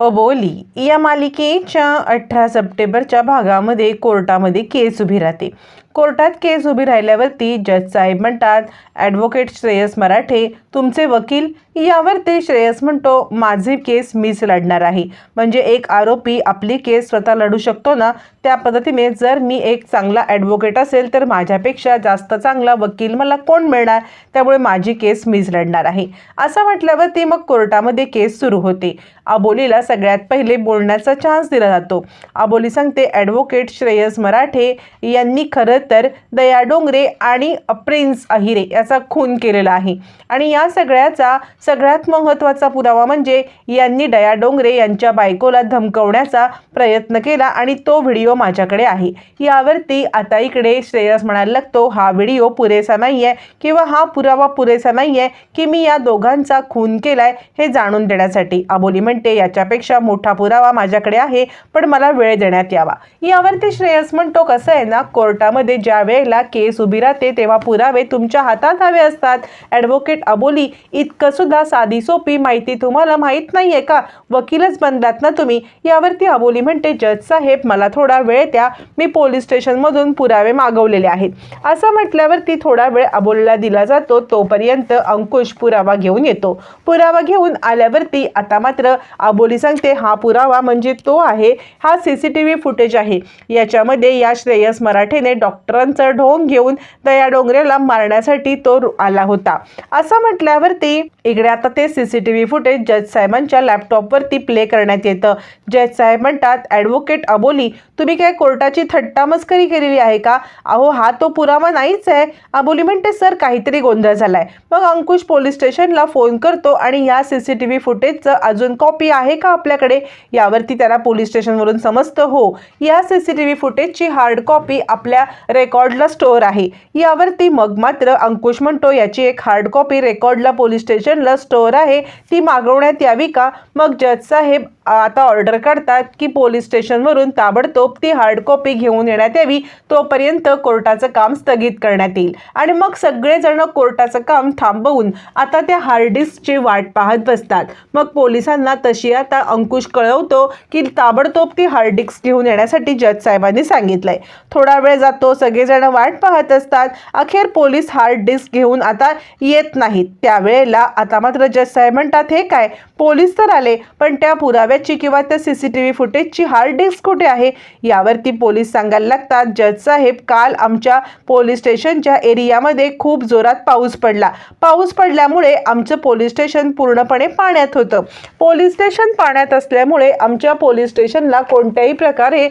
अबोली या मालिकेच्या अठरा सप्टेंबरच्या भागामध्ये कोर्टामध्ये केस उभी राहते. कोर्टात केस उभी राहिल्यावरती जज साहेब म्हणतात ॲडव्होकेट श्रेयस मराठे तुमचे वकील यावर ते श्रेयस म्हणतो माझी केस मीच लढणार आहे. म्हणजे एक आरोपी आपली केस स्वतः लढू शकतो ना त्या पद्धतीने जर मी एक चांगला ॲडव्होकेट असेल तर माझ्यापेक्षा जास्त चांगला वकील मला कोण मिळणार? त्यामुळे माझी केस मीच लढणार आहे. असं म्हटल्यावरती मग कोर्टामध्ये केस सुरू होते. अबोलीला सगळ्यात पहिले बोलण्याचा चान्स दिला जातो. अबोली सांगते ॲडव्होकेट श्रेयस मराठे यांनी खरं तर दया डोंगरे आणि प्रिन्स अहिरे याचा खून केलेला आहे. आणि या सगळ्याचा सगळ्यात महत्त्वाचा पुरावा म्हणजे यांनी दया डोंगरे यांच्या बायकोला धमकवण्याचा प्रयत्न केला आणि तो व्हिडिओ माझ्याकडे आहे. यावरती आता इकडे श्रेयस म्हणायला लागतो हा व्हिडिओ पुरेसा नाही आहे किंवा हा पुरावा पुरेसा नाही आहे की मी या दोघांचा खून केलाय हे जाणून देण्यासाठी. अबोली म्हणते याच्यापेक्षा मोठा पुरावा माझ्याकडे आहे पण मला वेळ देण्यात यावा. यावरती श्रेयस म्हणतो कसं आहे ना कोर्टामध्ये ज्या वेळेला केस उभी राहते तेव्हा पुरावे तुमच्या हातात हवे असतात. ॲडव्होकेट अबोली इतकं सुद्धा साधी सोपी माहिती तुम्हाला माहीत नाही आहे का? वकीलच बनलात ना तुम्ही? यावरती अबोली म्हणते जज साहेब मला थोडा वेळ द्या. मी पोलीस स्टेशनमधून पुरावे मागवलेले आहेत. असं म्हटल्यावरती थोडा वेळ अबोलीला दिला जातो. तोपर्यंत अंकुश पुरावा घेऊन येतो. पुरावा घेऊन आल्यावरती आता मात्र अबोली सांगते हा पुरावा म्हणजे तो आहे. हा C C T V footage आहे. याच्यामध्ये या श्रेयस मराठेने डॉक्टरांचं ढोंग घेऊन दया डोंगरेला मारण्यासाठी तो रु- आला होता. असं म्हटल्यावरती इकडे आता ते C C T V footage जज साहेबांच्या लॅपटॉपवरती प्ले करण्यात येतं. जज साहेब म्हणतात ॲडव्होकेट अबोली तुम्ही काय कोर्टाची थट्टा मस्करी केलेली आहे का? अहो हा तो पुरावा नाहीच आहे. अबोली म्हणते सर काहीतरी गोंधळ झालाय. मग अंकुश पोलीस स्टेशनला फोन करतो आणि या सी सी टी व्ही फुटेजचं अजून कॉपी आहे का आपल्याकडे? यावरती त्याला पोलीस स्टेशनवरून समजतं हो या सी सी टी व्ही फुटेजची हार्ड कॉपी आपल्या रेकॉर्डला स्टोअर आहे. यावरती मग मात्र अंकुश म्हणतो याची एक हार्ड कॉपी रेकॉर्डला पोलीस स्टेशनला स्टोअर आहे. ती मागवण्यात यावी का? मग जज साहेब आता ऑर्डर काढतात की पोलीस स्टेशनवरून ताबडतोब ती हार्ड कॉपी घेऊन येण्यात यावी. तोपर्यंत कोर्टाचं काम स्थगित करण्यात येईल. आणि मग सगळेजण कोर्टाचं काम थांबवून आता त्या हार्ड डिस्कची वाट पाहत बसतात. मग पोलिसांना तशी आता अंकुश कळवतो की ताबडतोब ती हार्ड डिस्क घेऊन येण्यासाठी जज साहेबांनी सांगितलंय. थोडा वेळ जातो सगळेजण वाट पाहत असतात. अखेर पोलीस हार्ड डिस्क घेऊन आता येत नाहीत. त्यावेळेला आता मात्र जज साहेब म्हणतात हे काय? पोलीस तर आले पण त्या पुराव्याची किंवा त्या सी सी टी व्ही फुटेजची हार्ड डिस्क कुठे आहे? यावरती पोलीस सांगायला लागतात जज साहेब काल आमच्या पोलीस स्टेशनच्या एरियामध्ये खूप जोरात पाऊस पडला. पाऊस पडल्यामुळे आमचं पोलीस स्टेशन पूर्णपणे पाण्यात होतं. पोलीस स्टेशन पाण्यात असल्यामुळे आमच्या पोलीस स्टेशनला कोणत्याही प्रकारे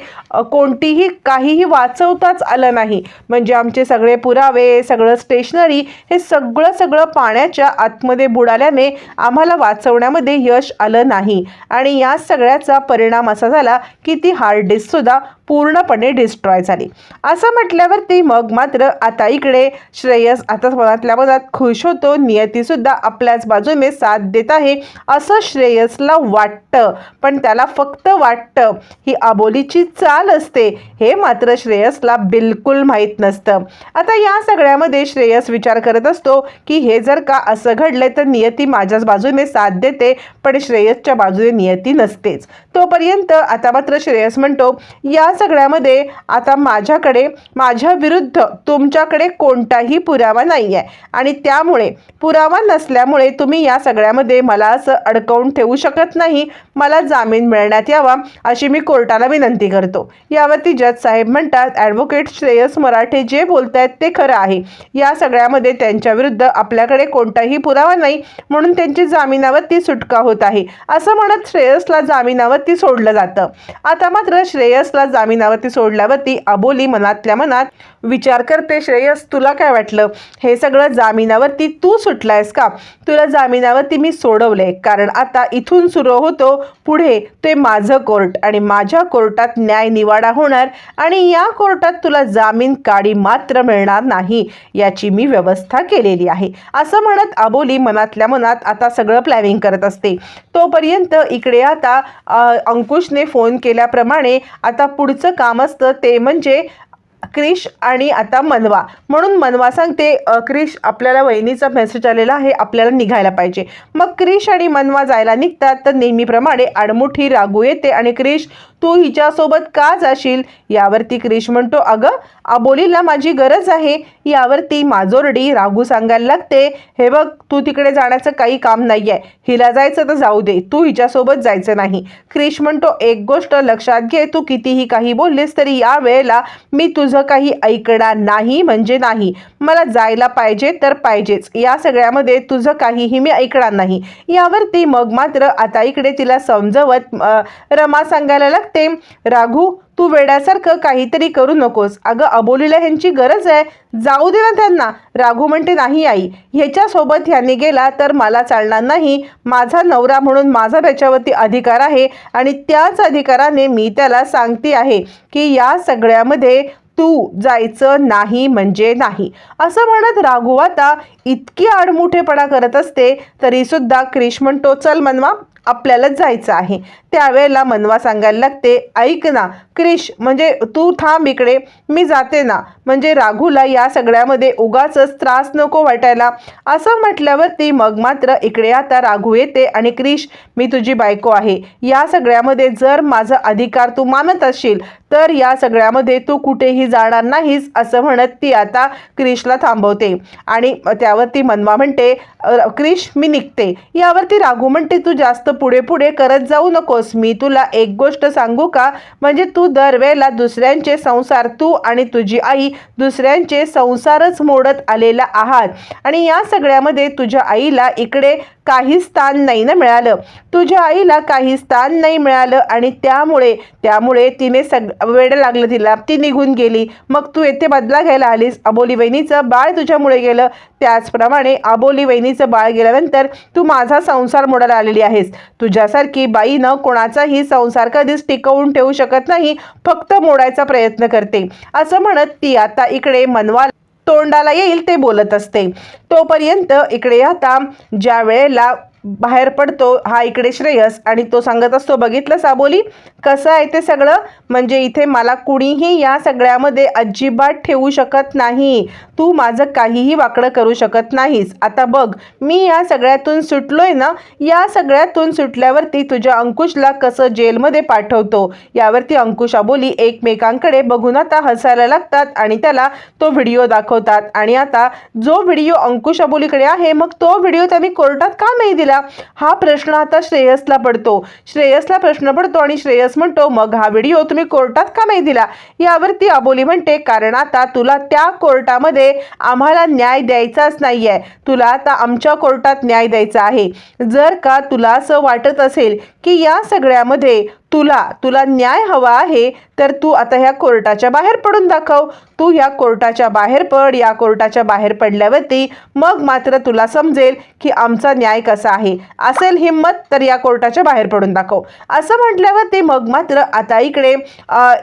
कोणतीही काहीही वाचवताच आलं नाही नाही. म्हणजे आमचे सगळे पुरावे सगळं स्टेशनरी हे सगळं सगळं पाण्याच्या आतमध्ये बुडाल्याने आम्हाला वाचवण्यामध्ये यश आलं नाही. आणि या सगळ्याचा परिणाम असा झाला की ती हार्ड डिस्कसुद्धा पूर्णपणे डिस्ट्रॉय झाली. असं म्हटल्यावरती मग मात्र आता इकडे श्रेयस आता मनातल्या मनात खुश होतो. नियतीसुद्धा आपल्याच बाजूने साथ देत आहे असं श्रेयसला वाटतं. पण त्याला फक्त वाटतं ही आबोलीची चाल असते हे मात्र श्रेयसला बिलकुल माहीत नसतं. आता या सगळ्यामध्ये श्रेयस विचार करत असतो की हे जर का असं घडलं तर नियती माझ्याच बाजूने साथ देते पण श्रेयसच्या बाजूने नियती नसतेच. तोपर्यंत आता मात्र श्रेयस म्हणतो या सगळ्यामध्ये आता माझ्याकडे माझ्या विरुद्ध तुमच्याकडे कोणताही पुरावा नाही आहे आणि त्यामुळे पुरावा नसल्यामुळे तुम्ही या सगळ्यामध्ये मला असं अडकवून ठेवू शकत नाही. मला जामीन मिळण्यात यावा अशी मी कोर्टाला विनंती करतो. यावरती जज साहेब म्हणतात ॲडव्होकेट श्रेयस मराठे जे बोलत आहेत ते खरं आहे. या सगळ्यामध्ये त्यांच्या विरुद्ध आपल्याकडे कोणताही पुरावा नाही. म्हणून त्यांची जामिनावरती सुटका होत आहे. असं म्हणत श्रेयसला जामिनावरती सोडलं जातं. आता मात्र श्रेयसला जामिनावरती सोडल्यावरती अबोली मनातल्या मनात विचार करते श्रेयस तुला काय वाटलं? हे सगळं जामिनावरती तू सुटलायस का? तुला जामिनावरती मी सोडवलंय. कारण आता इथून सुरू होतो पुढे ते माझं कोर्ट आणि माझ्या कोर्टात न्याय निवाडा होणार आणि या कोर्टात तुला जामीन काडी मात्र मिळणार नाही याची मी व्यवस्था केलेली आहे. असं म्हणत अबोली मनातल्या मनात आता सगळं प्लॅनिंग करत असते. तोपर्यंत इकडे आता अंकुशने फोन केल्याप्रमाणे आता पुढचं काम असतं ते म्हणजे क्रिश आणि आता मनवा. म्हणून मनवा सांगते क्रिश आपल्याला वहिनीचा मेसेज आलेला आहे आपल्याला निघायला पाहिजे. मग क्रिश आणि मनवा जायला निघतात तर नेहमीप्रमाणे आडमुठी रागू येते आणि क्रिश तू हिच्यासोबत का जाशील? यावरती क्रिश म्हणतो अगं आबोलीला माझी गरज आहे. यावरती माजोरडी रागू सांगायला लागते. हे बघ तू तिकडे जाण्याचं काही काम नाही आहे हिला जायचं तर जाऊ दे. तू हिच्यासोबत जायचं नाही. क्रिश म्हणतो एक गोष्ट लक्षात घे. तू कितीही काही बोललीस तरी या वेळेला मी तुझ तुझं काही ऐकणार नाही म्हणजे नाही. मला जायला पाहिजे तर पाहिजेच. या सगळ्यामध्ये तुझं काहीही मी ऐकणार नाही. यावरती मग मात्र आता इकडे तिला समजवत रमा सांगायला लागते राघू तू वेड्यासारखं काहीतरी करू नकोस. अगं अबोलीला ह्यांची गरज आहे. जाऊ दे ना त्यांना. राघू म्हणते नाही आई. ह्याच्यासोबत ह्यांनी गेला तर मला चालणार नाही. माझा नवरा म्हणून माझा त्याच्यावरती अधिकार आहे आणि त्याच अधिकाराने मी त्याला सांगते आहे की या सगळ्यामध्ये तू जायचं नाही म्हणजे नाही. असं म्हणत राघू आता इतकी आडमुठेपणा करत असते तरी सुद्धा क्रिश म्हणतो चल मनवा आपल्यालाच जायचं आहे. त्यावेळेला मनवा सांगायला लागते ऐक ना क्रिश म्हणजे तू थांब इकडे मी जाते ना. म्हणजे राघूला या सगळ्यामध्ये उगाच त्रास नको वाटायला. असं म्हटल्यावरती मग मात्र इकडे आता राघू येते आणि क्रिश मी तुझी बायको आहे. या सगळ्यामध्ये जर माझा अधिकार तू मानत असशील तर या सगळ्यामध्ये तू कुठेही जाणार नाहीस असं म्हणत ती आता क्रिशला थांबवते. आणि त्यावरती मनवा म्हणते क्रिश मी निघते. यावरती राघू म्हणते तू जास्त पुढे पुढे करत जाऊ नकोस. मी तुला एक गोष्ट सांगू का? म्हणजे तू दरवेळेला दुसऱ्यांचे संसार तू आणि तुझी आई दुसऱ्यांचे संसारच मोडत आलेला आहात. आणि या सगळ्यामध्ये तुझ्या आईला इकडे काही स्थान नाही ना मिळालं. तुझ्या आईला काही स्थान नाही मिळालं आणि त्यामुळे त्यामुळे तिने सग वेळ लागलं तिला. ती निघून गेली. मग तू येथे बदला घ्यायला आलीस. अबोली वहिनीचं बाळ तुझ्यामुळे गेलं. त्याचप्रमाणे अबोली वहिनीचं बाळ गेल्यानंतर तू माझा संसार मोडायला आलेली आहेस. तुझ्यासारखी बाई न कोणाचाही संसार कधीच टिकवून ठेवू शकत नाही फक्त मोडायचा प्रयत्न करते. असं म्हणत ती आता इकडे मनवा तोंडाला येईल ते बोलत असते. तोपर्यंत इकडे आता ज्या वेळेला बाहेर पडतो हा इकडे श्रेयस आणि तो सांगत असतो बघितलं साबोली? कसं आहे ते सगळं? म्हणजे इथे मला कुणीही या सगळ्यामध्ये अजिबात ठेवू शकत नाही. तू माझं काहीही वाकडं करू शकत नाहीस. आता बघ मी या सगळ्यातून सुटलोय ना? या सगळ्यातून सुटल्यावरती तुझ्या अंकुशला कसं जेलमध्ये पाठवतो? यावरती अंकुश अबोली एकमेकांकडे बघून आता हसायला लागतात आणि त्याला तो व्हिडिओ दाखवतात. आणि आता जो व्हिडिओ अंकुश अबोलीकडे आहे मग तो व्हिडिओ त्यांनी कोर्टात का नाही दिला? हा प्रश्न आता श्रेयसला पडतो. श्रेयसला प्रश्न पडतो आणि श्रेयस म्हणतो मग हा व्हिडिओ तुम्ही कोर्टात का नाही दिला? यावरती अबोली म्हणते कारण आता तुला त्या कोर्टामध्ये आम्हाला न्याय द्यायचाच नाही आहे तुला आता आमच्या कोर्टात न्याय द्यायचा आहे. जर का तुला असं वाटत असेल की या सगळ्यामध्ये तुला तुला न्याय हवा आहे तर तू आता ह्या कोर्टाच्या बाहेर पडून दाखव. तू ह्या कोर्टाच्या बाहेर पड या कोर्टाच्या बाहेर पडल्यावरती मग मात्र तुला समजेल की आमचा न्याय कसा आहे. असेल हिंमत तर या कोर्टाच्या बाहेर पडून दाखव. असं म्हटल्यावरती मग मात्र आता इकडे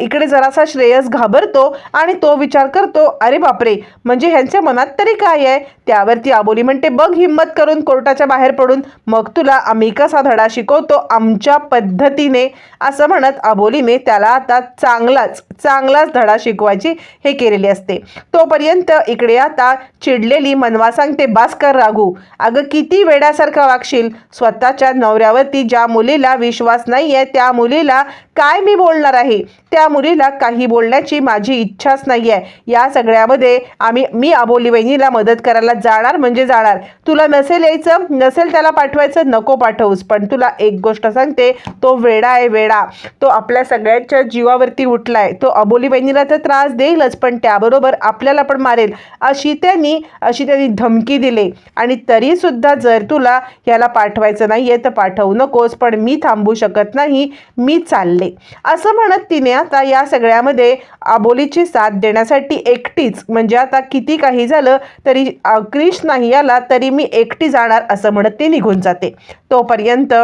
इकडे जरासा श्रेयस घाबरतो आणि तो विचार करतो अरे बापरे! म्हणजे ह्यांच्या मनात तरी काय आहे? त्यावरती आबोली म्हणते बघ हिंमत करून कोर्टाच्या बाहेर पडून. मग तुला आम्ही कसा धडा शिकवतो आमच्या पद्धतीने. असं म्हणत अबोलीने त्याला आता चांगलाच चांगलाच धडा शिकवायची हे केलेली असते. तोपर्यंत इकडे आता चिडलेली मनवा सांगते भास्कर राघू अगं किती वेड्यासारखं वागशील. स्वतःच्या नवऱ्यावरती ज्या मुलीला विश्वास नाही आहे त्या मुलीला काय मी बोलणार आहे? त्या मुलीला काही बोलण्याची माझी इच्छाच नाही आहे या सगळ्यामध्ये आम्ही मी अबोली वहिनीला मदत करायला जाणार म्हणजे जाणार. तुला नसेल यायचं नसेल त्याला पाठवायचं नको पाठवूस. पण तुला एक गोष्ट सांगते तो वेडा आहे वेडा. तो आपल्या सगळ्यांच्या जीवावरती उठलाय. तो अबोली बहिणीला तर त्रास देईलच पण त्याबरोबर आपल्याला पण मारेल अशी त्यांनी अशी त्यांनी धमकी दिली. आणि तरी सुद्धा जर तुला याला पाठवायचं नाही आहे तर पाठवू नकोस पण मी थांबू शकत नाही मी चालले. असं म्हणत तिने आता या सगळ्यामध्ये आबोलीची साथ देण्यासाठी एकटीच म्हणजे आता किती काही झालं तरी अ, क्रिश नाही आला तरी मी एकटी जाणार असं म्हणत ती निघून जाते. तोपर्यंत.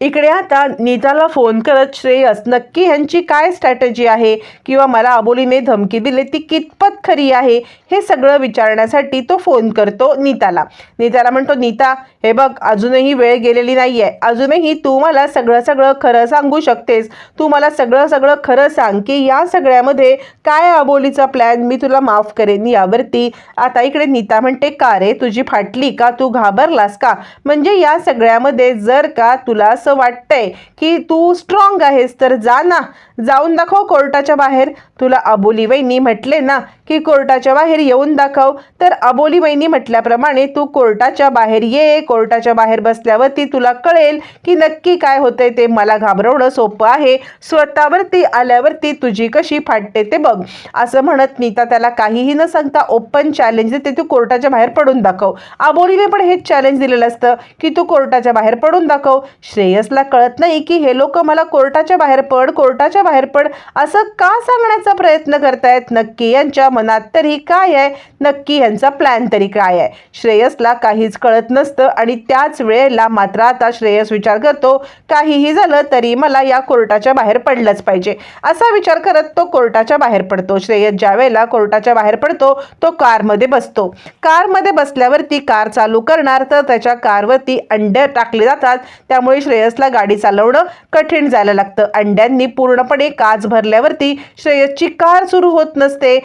इकडे आता नीताला फोन करत श्रेयस नक्की ह्यांची काय स्ट्रॅटजी आहे? किंवा मला अबोलीने धमकी दिली ती कितपत खरी आहे? हे सगळं विचारण्यासाठी तो फोन करतो नीताला. नीताला म्हणतो नीता हे बघ अजूनही वेळ गेलेली नाही आहे अजूनही तू मला सगळं सगळं खरं सांगू शकतेस. तू मला सगळं सगळं खरं सांग की या सगळ्यामध्ये काय अबोलीचा प्लॅन मी तुला माफ करेन यावरती. आता इकडे नीता म्हणते का रे तुझी फाटली का? तू घाबरलास का? म्हणजे या सगळ्यामध्ये जर का तुला असं वाटतंय की तू स्ट्रॉंग आहेस तर जा ना. जाऊन दाखव कोर्टाच्या बाहेर. तुला अबोली वहिनी म्हटले ना की कोर्टाच्या बाहेर येऊन दाखव. तर अबोली वहिनी म्हटल्याप्रमाणे तू कोर्टाच्या बाहेर ये. कोर्टाच्या बाहेर बसल्यावरती तुला कळेल की नक्की काय होतंय ते मला घाबरवणं सोपं आहे. स्वतःवरती आल्यावरती तुझी कशी फाटते ते बघ. असं म्हणत नीता त्याला काहीही न सांगता ओपन चॅलेंज देते. तू कोर्टाच्या बाहेर पडून दाखव. अबोलीने पण हेच चॅलेंज दिलेलं असतं की तू कोर्टाच्या बाहेर बाहेर पडून दाखव. श्रेयसला कळत नाही की हे लोक मला कोर्टाच्या बाहेर पड कोर्टाच्या बाहेर पड असं का सांगण्याचा प्रयत्न करतायत? नक्की यांच्या मनात तरी काय आहे? नक्की यांचा प्लॅन तरी काय आहे? श्रेयसला काहीच कळत नसतं आणि त्याच वेळेला मात्र आता श्रेयस विचार करतो काहीही झालं तरी मला या कोर्टाच्या बाहेर पडलंच पाहिजे. असा विचार करत तो कोर्टाच्या बाहेर पडतो. श्रेयस ज्या वेळेला कोर्टाच्या बाहेर पडतो तो कारमध्ये बसतो. कारमध्ये बसल्यावरती कार चालू करणार तर त्याच्या कारवरती अंडे टाकले जातात. त्यामुळे श्रेयसला गाडी चालवणं कठीण जायला लागतं. अंड्यांनी पूर्णपणे काच भरल्यावरती श्रेयसची कार सुरू होत नसते.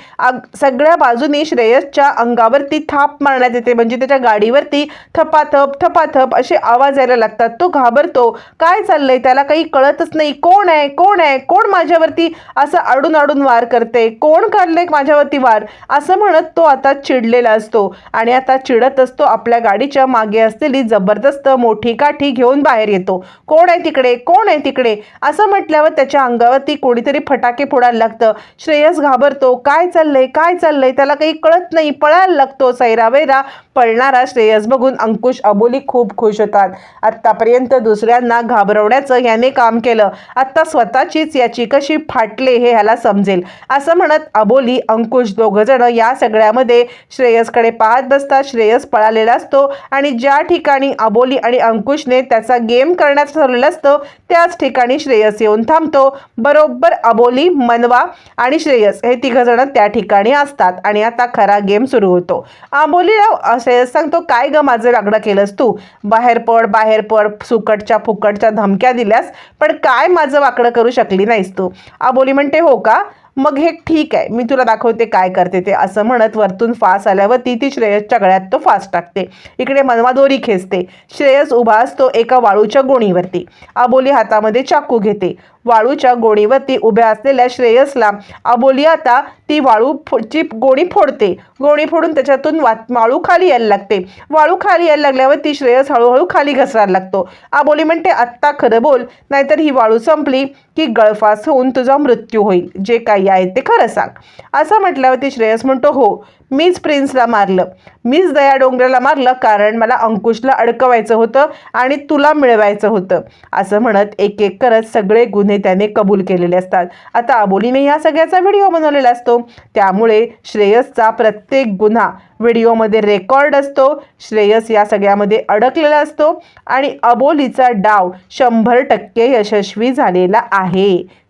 सगळ्या बाजूनी श्रेयसच्या अंगावरती थाप मारण्यात येते. म्हणजे त्याच्या गाडीवरती थपाथप थपाथप असे आवाज यायला लागतात. तो घाबरतो. काय चाललंय? त्याला काही कळतच नाही. कोण आहे? कोण आहे? कोण माझ्यावरती असं अडून अडून वार करते? कोण काढले माझ्यावरती वार? असं म्हणत तो आता चिडलेला असतो. आणि आता चिडत असतो आपल्या गाडीच्या मागे असलेली जबरदस्त मोठी काठी घेऊन बाहेर येतो. कोण आहे तिकडे? कोण आहे तिकडे? असं म्हटल्यावर त्याच्या अंगावरती कोणीतरी फटाके फोडायला लागतं. श्रेयस घाबरतो. काय चाललंय? काय चाललंय? त्याला काही कळत नाही. पळायला लागतो. सैरा वैरा पळणारा श्रेयस बघून अंकुश अबोली खूप खुश होतात. आत्तापर्यंत दुसऱ्यांना घाबरवण्याचं याने काम केलं. आत्ता स्वतःचीच याची कशी फाटले हे ह्याला समजेल. असं म्हणत अबोली अंकुश दोघंजणं या सगळ्यामध्ये श्रेयसकडे पाहत बसतात. श्रेयस पळालेला असतो आणि ज्या ठिकाणी अबोली आणि अंकुशने त्याचा गेम करण्याचं ठरलेलं असतं त्याच ठिकाणी श्रेयस येऊन थांबतो. बरोबर अबोली मनवा आणि श्रेयस हे तिघंजणं त्या ठिकाणी असतात आणि आता खरा गेम सुरू होतो. अबोलीला श्रेयस सांगतो काय ग माझं वागडं केलंस तू? बाहेर पड बाहेर पड सुकटच्या फुकटच्या धमक्या दिल्यास पण काय माझं वाकडं करू शकली नाहीस तू? अबोली म्हणते हो का? मग हे ठीक आहे मी तुला दाखवते काय करते ते. असं म्हणत वरतून फास आल्यावर ती ती श्रेयसच्या गळ्यात तो फास टाकते. इकडे मनवा दोरी खेचते. श्रेयस उभा असतो एका वाळूच्या गोणीवरती. आबोली हातामध्ये चाकू घेते. वाळूच्या गोणीवरती उभ्या असलेल्या श्रेयसला अबोली आता ती वाळू ची गोणी फोडते. गोणी फोडून त्याच्यातून वा वाळू खाली यायला लागते. वाळू खाली यायला लागल्यावर ती श्रेयस हळूहळू खाली घसरायला लागतो. अबोली म्हणते आत्ता खरं बोल नाहीतर ही वाळू संपली की गळफास होऊन तुझा मृत्यू होईल. जे काही आहे ते खरं सांग. असं म्हटल्यावरती श्रेयस म्हणतो हो मीच प्रिन्सला मारलं. मीच दया डोंगराला मारलं कारण मला अंकुशला अडकवायचं होतं आणि तुला मिळवायचं होतं. असं म्हणत एक एक करत सगळे गुन्हे त्याने कबूल केलेले असतात. आता अबोलीने या सगळ्याचा व्हिडिओ बनवलेला असतो. त्यामुळे श्रेयसचा प्रत्येक गुन्हा व्हिडिओमध्ये रेकॉर्ड असतो. श्रेयस या सगळ्यामध्ये अडकलेला असतो आणि अबोलीचा डाव शंभर टक्के यशस्वी झालेला आहे.